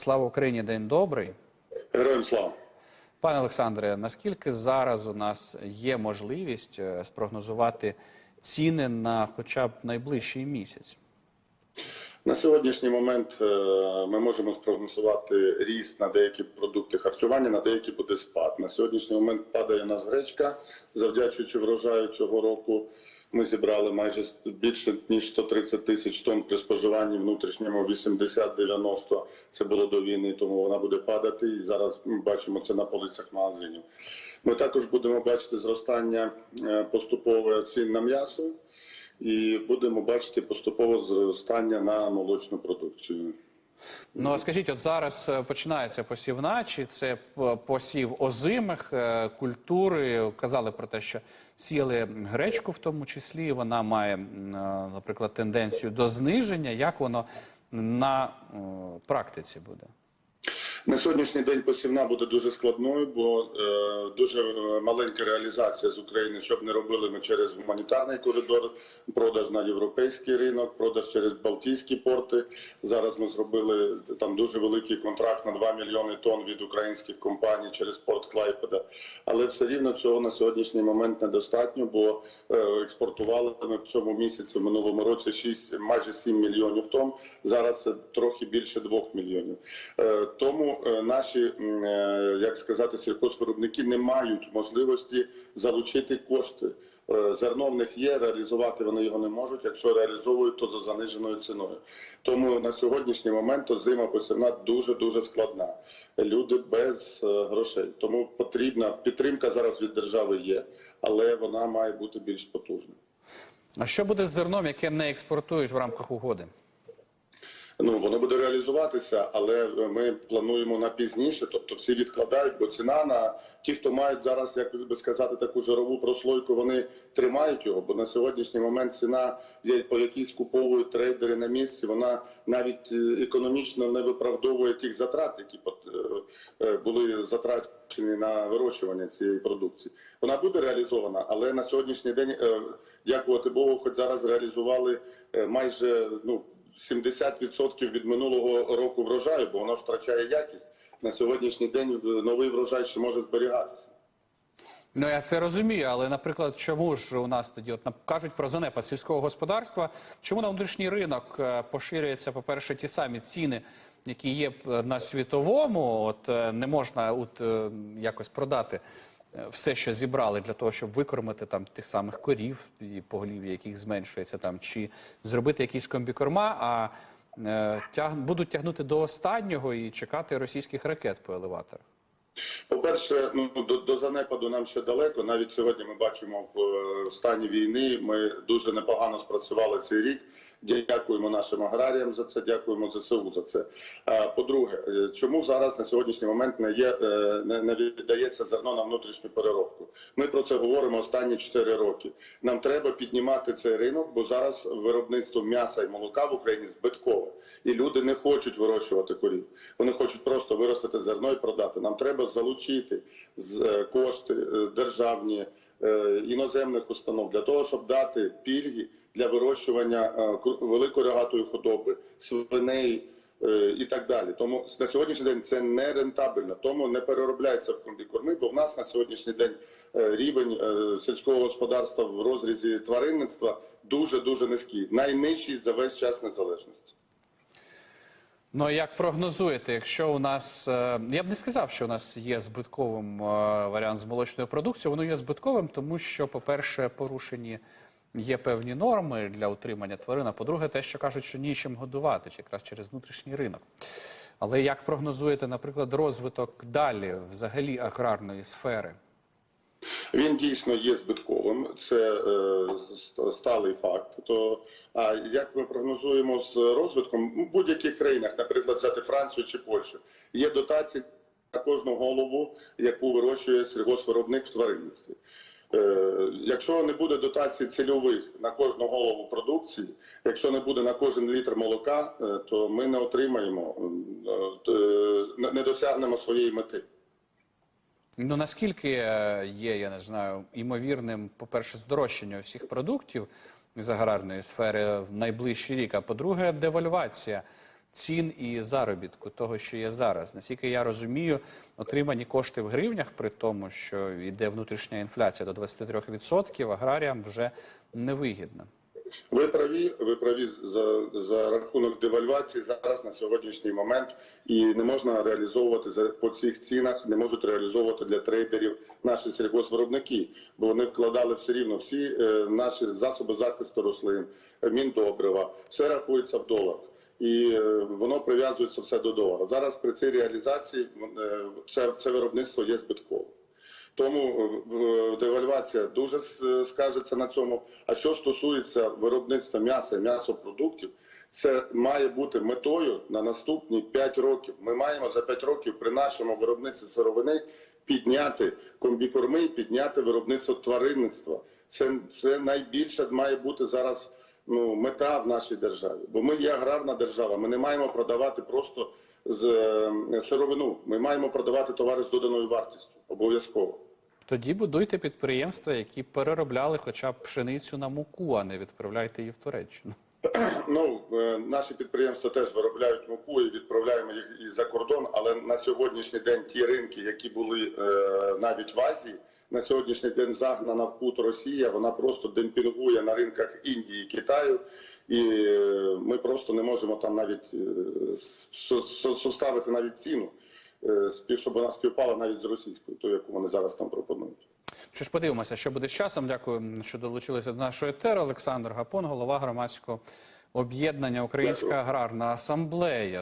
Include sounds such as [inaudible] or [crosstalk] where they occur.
Слава Україні, день добрий. Героям слава. Пане Олександре, наскільки зараз у нас є можливість е, спрогнозувати ціни на хоча б найближчий місяць? На сьогоднішній момент е, ми можемо спрогнозувати ріст на деякі продукти харчування, на деякі буде спад. На сьогоднішній момент падає у нас гречка, завдячуючи врожаю цього року. Ми зібрали майже більше ніж 130 тисяч тонн при споживанні внутрішньому 80-90. Це було до війни, тому вона буде падати. І зараз ми бачимо це на полицях магазинів. Ми також будемо бачити зростання е, поступове цін на м'ясо. І будемо бачити поступове зростання на молочну продукцію. Ну а скажіть, от зараз е, починається посівна, чи це посів озимих е, культури? Казали про те, що сіли гречку в тому числі. Вона має, е, наприклад, тенденцію до зниження. Як воно на е, практиці буде? На сьогоднішній день посівна буде дуже складною, бо е, дуже е, маленька реалізація з України, щоб не робили ми через гуманітарний коридор, продаж на європейський ринок, продаж через Балтійські порти. Зараз ми зробили там дуже великий контракт на 2 мільйони тонн від українських компаній через порт Клайпеда. Але все рівно цього на сьогоднішній момент недостатньо, бо е, експортували ми в цьому місяці в минулому році 6, майже 7 мільйонів тонн. Зараз це трохи більше 2 мільйонів. Е, Тому е, наші, е, як сказати, сільхозвиробники не мають можливості залучити кошти. Е, Зерно в них є, реалізувати вони його не можуть. Якщо реалізовують, то за заниженою ціною. Тому на сьогоднішній момент зима посівна дуже дуже складна. Люди без грошей. Тому потрібна підтримка зараз від держави є, але вона має бути більш потужна. А що буде з зерном, яке не експортують в рамках угоди? Ну воно буде реалізуватися, але ми плануємо на пізніше, тобто всі відкладають, бо ціна на ті, хто мають зараз, як би сказати, таку жирову прослойку, вони тримають його. Бо на сьогоднішній момент ціна, по якій скуповують трейдери на місці, вона навіть е, економічно не виправдовує тих затрат, які е, е, були затрачені на вирощування цієї продукції. Вона буде реалізована, але на сьогоднішній день, е, дякувати Богу, хоч зараз реалізували е, майже ну. 70% від минулого року врожаю, бо воно втрачає якість. На сьогоднішній день новий врожай ще може зберігатися. Ну я це розумію, але наприклад, чому ж у нас тоді от кажуть про занепад сільського господарства? Чому на внутрішній ринок е, поширюються, по-перше, ті самі ціни, які є е, на світовому? От е, не можна от, якось продати все, що зібрали для того, щоб викормити там тих самих корів і поголів'я, яких зменшується там, чи зробити якісь комбікорма, а е, тяг... будуть тягнути до останнього і чекати російських ракет по елеваторах. По-перше, ну до, до занепаду нам ще далеко. Навіть сьогодні ми бачимо в е, стані війни. Ми дуже непогано спрацювали цей рік. Дякуємо нашим аграріям за це. Дякуємо ЗСУ за це. А, По-друге, е, чому зараз на сьогоднішній момент не є е, не, не віддається зерно на внутрішню переробку? Ми про це говоримо останні 4 роки. Нам треба піднімати цей ринок, бо зараз виробництво м'яса і молока в Україні збиткове, і люди не хочуть вирощувати корів. Вони хочуть просто виростити зерно і продати. Нам треба залучити е, кошти е, державні е, іноземних установ для того, щоб дати пільги для вирощування кру- великорогатої худоби, свиней. І так далі, тому на сьогоднішній день це не рентабельно, тому не переробляється в комбікорми, бо в нас на сьогоднішній день рівень сільського господарства в розрізі тваринництва дуже дуже низький, найнижчий за весь час незалежності. Ну як прогнозуєте, якщо у нас е, я б не сказав, що у нас є збитковим е, варіант з молочною продукцією, воно є збитковим, тому що, по-перше, порушені є певні норми для утримання тварин. А по-друге, те, що кажуть, що нічим годувати, чи якраз через внутрішній ринок. Але як прогнозуєте, наприклад, розвиток далі взагалі аграрної сфери? Він дійсно є збитковим, це е, сталий факт. То а як ми прогнозуємо з розвитком Ну, в будь-яких країнах, наприклад, взяти Францію чи Польщу, є дотації на кожну голову, яку вирощує сільгоспвиробник в тваринництві. Е, Якщо не буде дотацій цільових на кожну голову продукції, якщо не буде на кожен літр молока, е, то ми не отримаємо, е, не досягнемо своєї мети. Ну наскільки е, є, я не знаю, імовірним, по-перше, здорожчання всіх продуктів з аграрної сфери в найближчий рік, а по-друге, девальвація цін і заробітку того, що є зараз. Наскільки я розумію, отримані кошти в гривнях, при тому, що йде внутрішня інфляція до 23%, аграріям вже невигідно. Ви праві, ви праві за, за рахунок девальвації зараз на сьогоднішній момент і не можна реалізовувати за по цих цінах, не можуть реалізовувати для трейдерів наші сільгоспвиробники, бо вони вкладали все рівно всі е, наші засоби захисту рослин, міндобрива, все рахується в доларах. І е, воно прив'язується все до долара. Зараз при цій реалізації е, це, це виробництво є збитковим. Тому е, девальвація дуже скажеться на цьому. А що стосується виробництва м'яса і м'ясопродуктів, це має бути метою на наступні 5 років. Ми маємо за 5 років при нашому виробництві сировини підняти комбікорми, підняти виробництво тваринництва. Це, це найбільше має бути зараз ну, мета в нашій державі. Бо ми є аграрна держава. Ми не маємо продавати просто з е, сировину. Ми маємо продавати товари з доданою вартістю обов'язково. Тоді будуйте підприємства, які переробляли хоча б пшеницю на муку, а не відправляйте її в Туреччину. [clears throat] Ну е, наші підприємства теж виробляють муку і відправляємо їх і за кордон. Але на сьогоднішній день ті ринки, які були е, навіть в Азії, на сьогоднішній день загнана в кут Росія. Вона просто демпінгує на ринках Індії, Китаю. І е, ми просто не можемо там навіть составити навіть ціну, щоб вона співпала навіть з російською, ту, яку вони зараз там пропонують. Що ж, подивимося, що буде з часом. Дякую, що долучилися до нашої етери. Олександр Гапон, голова громадського об'єднання Українська Дякую. аграрна асамблея.